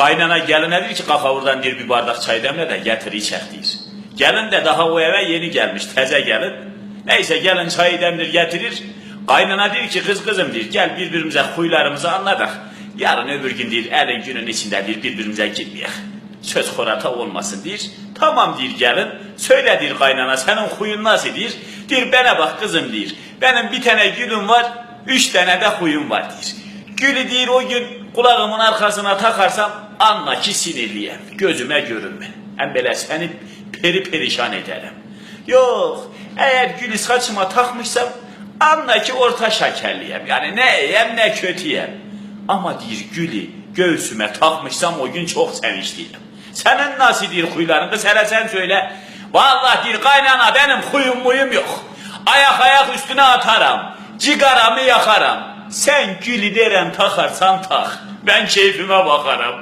Qaynana gəlinə deyir ki, qaxa oradan bir bardak çay demle de getir içək deyir. Gəlin de daha o eve yeni gelmiş, təzə gəlin. Neyse gelin çayı demlir getirir. Qaynana deyir ki, kız kızım deyir, gel birbirimize huylarımızı anladık. Yarın öbür gün deyir, elin günün içinde deyir, birbirimize girmeyek. Söz xorata olmasın deyir. Tamam deyir gelin. Söyle deyir kaynana senin huyun nasıl deyir. Deyir bana bak kızım deyir. Benim bir tane gülüm var. Üç tane de huyum var deyir. Gülü deyir o gün kulağımın arkasına takarsam anla ki sinirliyim. Gözüme görünme. Hem böyle seni peri perişan ederim. Yok eğer gülü saçıma takmışsam anla ki orta şekerliyim. Yani ne yiyem ne kötüyem. Ama deyir gülü göğsüme takmışsam o gün çok sevinçliyim. Senin nasıl deyir huyların kız hele sen söyle. Vallahi deyir kaynana benim huyum muyum yok. Ayak ayak üstüne atarım. Cigaramı yakarım. Sen gülü deren takarsan tak. Ben keyfime bakarım.